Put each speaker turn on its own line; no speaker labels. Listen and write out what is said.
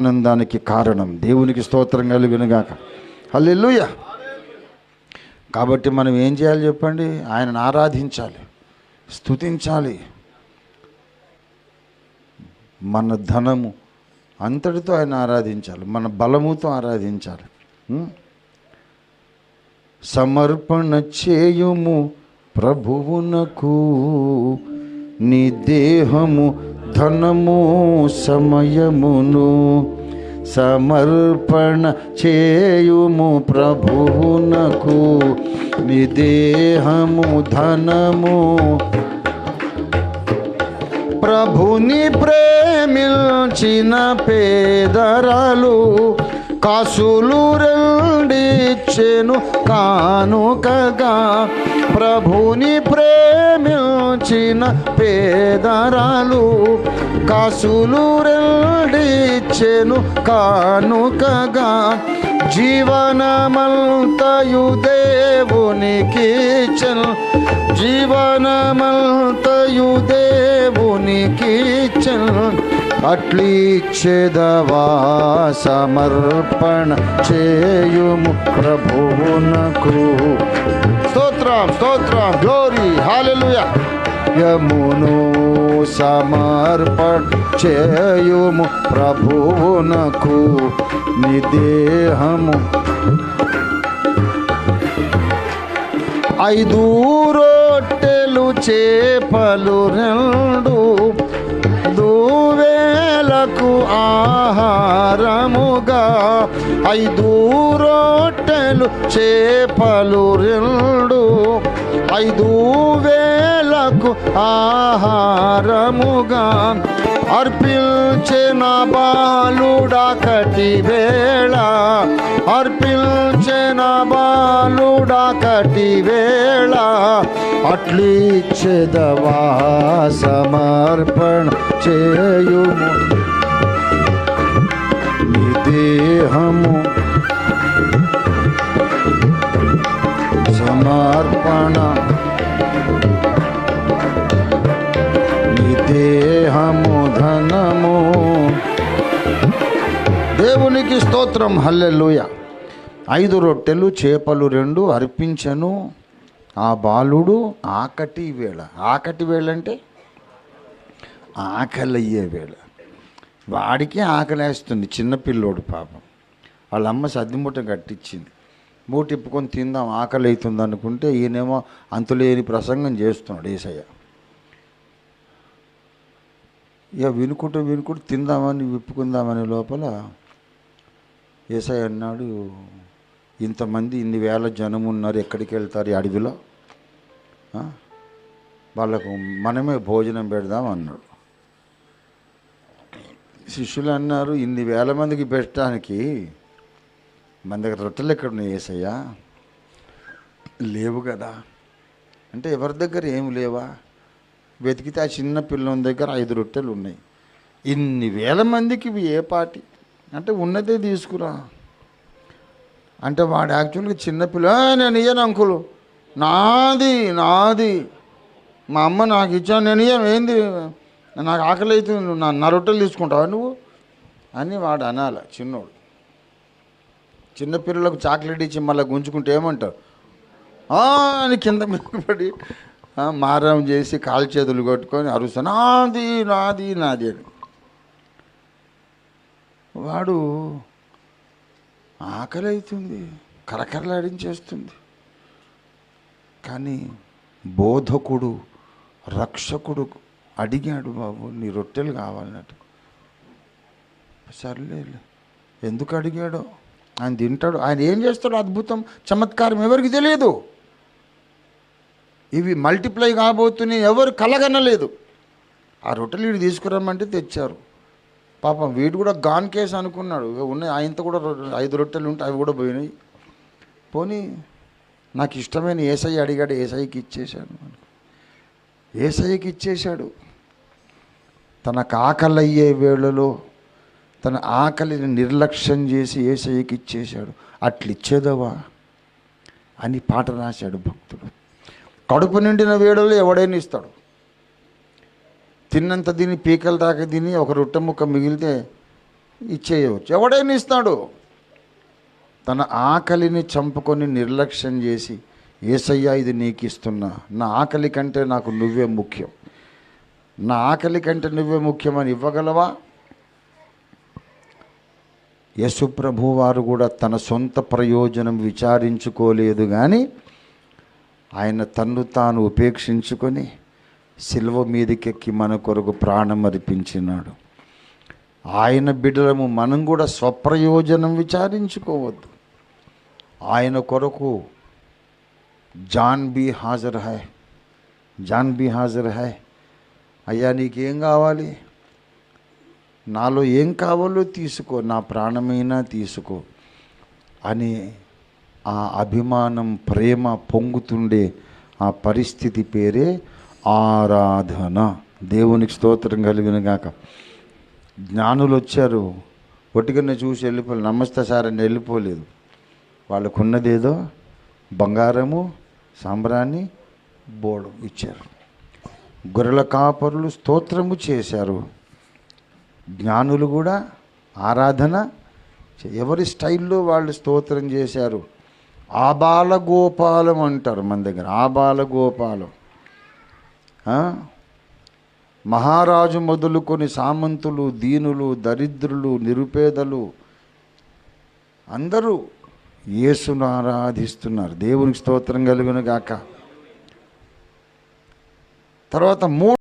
ఆనందానికి కారణం. దేవునికి స్తోత్రం కలుగునుగాక. హల్లెలూయ. కాబట్టి మనం ఏం చేయాలి చెప్పండి? ఆయనను ఆరాధించాలి. స్తుతించాలి. మన ధనము అంతటితో ఆయన ఆరాధించాలి. మన బలముతో ఆరాధించాలి. సమర్పణ చేయుము ప్రభువునకు. నీ దేహము ధనము సమయమును సమర్పణ చేయుము ప్రభువునకు. నిదేహము ధనము. ప్రభుని ప్రేమిల్చిన పేదరాలు కాసులు రెండిచ్చెను కానుకగా ప్రభుని ప్రేమించిన పేదరాలు కాసులు రెండిచ్చెను కానుకగా జీవనమంతయు దేవునికి చల్ జీవనమంతయు దేవునికి చల్ అట్లిచ్చేదవా సమర్పణ చేయుము ప్రభువునకు. స్తోత్రం స్తోత్రం గ్లోరీ హాలెలుయా యమును సమర్పణ చేయుము ప్రభువునకు. నిదేహము ఐదు రొట్టెలు చేపలు రెండు దువేలకు ఆహారముగా ఐదు రొట్టెలు చేపలు రెండు ఐదు వేలకు ఆహారముగా అర్పించిన బాలుడాకటి వేళ. అర్పించిన బాలుడాకటి వేళ. అట్లీచ్చేదవా సమర్పణ చేయుము. దేహము సమర్పణ. దేహము ధనము. దేవునికి స్తోత్రం. హల్లెలుయ. ఐదు రొట్టెలు చేపలు రెండు అర్పించను ఆ బాలుడు ఆకటి వేళ. ఆకటి వేళ అంటే ఆకలయ్యే వేళ. వాడికి ఆకలేస్తుంది చిన్నపిల్లోడు పాపం. వాళ్ళ అమ్మ సద్దిమూట కట్టించింది మూట ఇప్పుకొని తిందాం ఆకలి అవుతుంది అనుకుంటే ఈయనేమో అంతులేని ప్రసంగం చేస్తున్నాడు ఏసయ్య. ఇక వినుకుంటూ వినుకుంటూ తిందామని విప్పుకుందామనే లోపల ఏసయ్య అన్నాడు ఇంతమంది ఇన్ని వేల జనం ఉన్నారు ఎక్కడికి వెళ్తారు ఈ అడవిలో? వాళ్ళకు మనమే భోజనం పెడదాం అన్నాడు. శిష్యులు అన్నారు ఇన్ని వేల మందికి పెట్టడానికి మన దగ్గర రొట్టెలు ఎక్కడ ఉన్నాయి ఏసయ్యా? లేవు కదా. అంటే ఎవరి దగ్గర ఏం లేవా? వెతికితే ఆ చిన్న పిల్లని దగ్గర ఐదు రొట్టెలు ఉన్నాయి. ఇన్ని వేల మందికి ఇవి ఏ పాటి? అంటే ఉన్నదే తీసుకురా. అంటే వాడు యాక్చువల్గా చిన్నపిల్ల నేను ఇయ్యను అంకులు. నాది నాది. మా అమ్మ నాకు ఇచ్చాను నేను ఇయ్యను. ఏంది? నాకు ఆకలి అవుతుంది నువ్వు నా నా రొట్టెలు తీసుకుంటావా నువ్వు? అని వాడు అనాల చిన్నోడు. చిన్నపిల్లలకు చాక్లెట్ ఇచ్చి మళ్ళీ గుంజుకుంటే ఏమంటారు "ఆ" అని కింద మీద పడి మారం చేసి కాలు చేతులు కొట్టుకొని అరుస్తా నాది నాది నాది అని. వాడు ఆకలి అవుతుంది కరకరలాడించేస్తుంది కానీ బోధకుడు రక్షకుడు అడిగాడు బాబు నీ రొట్టెలు కావాలన్నట్టు. సర్లే ఎందుకు అడిగాడో? ఆయన తింటాడు. ఆయన ఏం చేస్తాడు అద్భుతం చమత్కారం ఎవరికి తెలియదు. ఇవి మల్టిప్లై కాబోతున్నాయి ఎవరు కలగనలేదు. ఆ రొట్టెలు వీడు తీసుకురమ్మంటే తెచ్చారు. పాపం వీడు కూడా గాన్ కేసు అనుకున్నాడు. ఉన్నాయి ఆయనతో కూడా ఐదు రొట్టెలు ఉంటే అవి కూడా పోయినాయి. పోనీ నాకు ఇష్టమైన ఏసఐ అడిగాడు ఏసఐకి ఇచ్చేశాడు ఏసఐకి ఇచ్చేశాడు. తనకు ఆకలి అయ్యే వేళలో తన ఆకలిని నిర్లక్ష్యం చేసి ఏసయ్యకి ఇచ్చేశాడు. అట్లిచ్చేదవా? అని పాట రాశాడు భక్తుడు. కడుపు నిండిన వేడలు ఎవడైనా ఇస్తాడు. తిన్నంత తిని పీకల దాకా తిని ఒక రొట్టె ముక్క మిగిలితే ఇచ్చేయవచ్చు. ఎవడైనా ఇస్తాడు. తన ఆకలిని చంపుకొని నిర్లక్ష్యం చేసి ఏసయ్యా ఇది నీకు ఇస్తున్నా నా ఆకలి కంటే నాకు నువ్వే ముఖ్యం. నా ఆకలి కంటే నువ్వే ముఖ్యమని ఇవ్వగలవా? యశుప్రభు వారు కూడా తన సొంత ప్రయోజనం విచారించుకోలేదు కానీ ఆయన తన్ను తాను ఉపేక్షించుకొని శిల్వ మీదకెక్కి మన కొరకు ప్రాణం అర్పించినాడు. ఆయన బిడ్డలము మనం కూడా స్వప్రయోజనం విచారించుకోవద్దు. ఆయన కొరకు జాన్ బి హాజర్ హై జాన్ బి హాజర్ హై. అయ్యా నీకేం కావాలి? నాలో ఏం కావాలో తీసుకో నా ప్రాణమైనా తీసుకో అని ఆ అభిమానం ప్రేమ పొంగుతుండే ఆ పరిస్థితి పేరే ఆరాధన. దేవునికి స్తోత్రం కలిగిన గాక. జ్ఞానులు వచ్చారు ఒట్టిగానే చూసి వెళ్ళిపోలేదు నమస్తే సార్ అని వెళ్ళిపోలేదు. వాళ్ళకున్నదేదో బంగారము సాంబ్రాన్ని బోడం ఇచ్చారు. గొర్రెల కాపరులు స్తోత్రము చేశారు. జ్ఞానులు కూడా ఆరాధన ఎవరి స్టైల్లో వాళ్ళు స్తోత్రం చేశారు? ఆబాల గోపాలం అంటారు మన దగ్గర ఆబాల గోపాలం మహారాజు మొదలుకొని సామంతులు దీనులు దరిద్రులు నిరుపేదలు అందరూ యేసును ఆరాధిస్తున్నారు. దేవునికి స్తోత్రం కలుగును గాక. తర్వాత మూడు